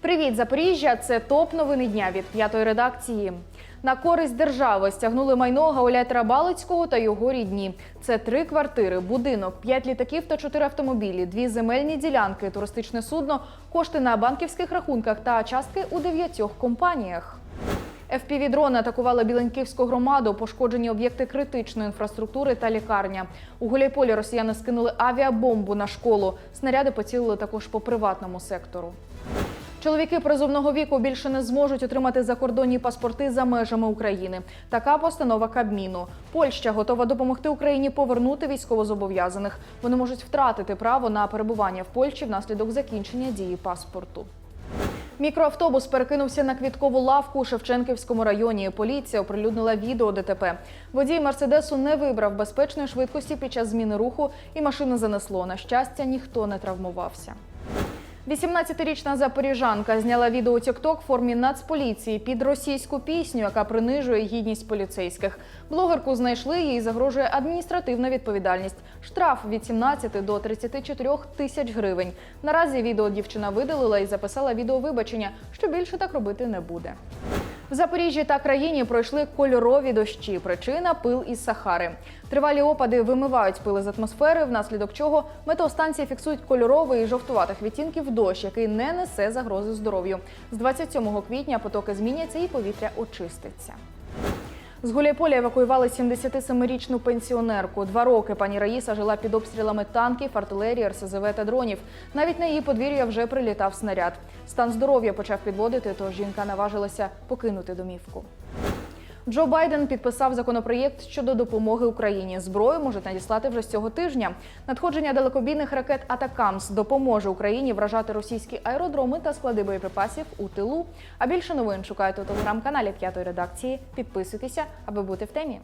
Привіт, Запоріжжя! Це топ новини дня від п'ятої редакції. На користь держави стягнули майно Гауляйтера Балицького та його рідні. Це три квартири, будинок, п'ять літаків та чотири автомобілі, дві земельні ділянки, туристичне судно, кошти на банківських рахунках та частки у дев'ятьох компаніях. ФПВ-дрони атакували Біленьківську громаду, пошкоджені об'єкти критичної інфраструктури та лікарня. У Гуляйполі росіяни скинули авіабомбу на школу. Снаряди поцілили також по приватному сектору. Чоловіки призовного віку більше не зможуть отримати закордонні паспорти за межами України. Така постанова Кабміну. Польща готова допомогти Україні повернути військовозобов'язаних. Вони можуть втратити право на перебування в Польщі внаслідок закінчення дії паспорту. Мікроавтобус перекинувся на квіткову лавку у Шевченківському районі. Поліція оприлюднила відео ДТП. Водій мерседесу не вибрав безпечної швидкості під час зміни руху, і машину занесло. На щастя, ніхто не травмувався. 18-річна запоріжанка зняла відео TikTok в формі нацполіції під російську пісню, яка принижує гідність поліцейських. Блогерку знайшли їй загрожує адміністративна відповідальність. Штраф від 17 до 34 тисяч гривень. Наразі відео дівчина видалила і записала відео вибачення, що більше так робити не буде. В Запоріжжі та країні пройшли кольорові дощі. Причина пил із Сахари. Тривалі опади вимивають пили з атмосфери, внаслідок чого метеостанції фіксують кольоровий і жовтуватих відтінків дощ, який не несе загрози здоров'ю. З 27 квітня потоки зміняться і повітря очиститься. З Гуляйполя евакуювали 77-річну пенсіонерку. Два роки пані Раїса жила під обстрілами танків, артилерії, РСЗВ та дронів. Навіть на її подвір'я вже прилітав снаряд. Стан здоров'я почав підводити, тож жінка наважилася покинути домівку. Джо Байден підписав законопроєкт щодо допомоги Україні. Зброю можуть надіслати вже з цього тижня. Надходження далекобійних ракет Атакамс допоможе Україні вражати російські аеродроми та склади боєприпасів у тилу. А більше новин шукайте у телеграм-каналі п'ятої редакції. Підписуйтеся, аби бути в темі.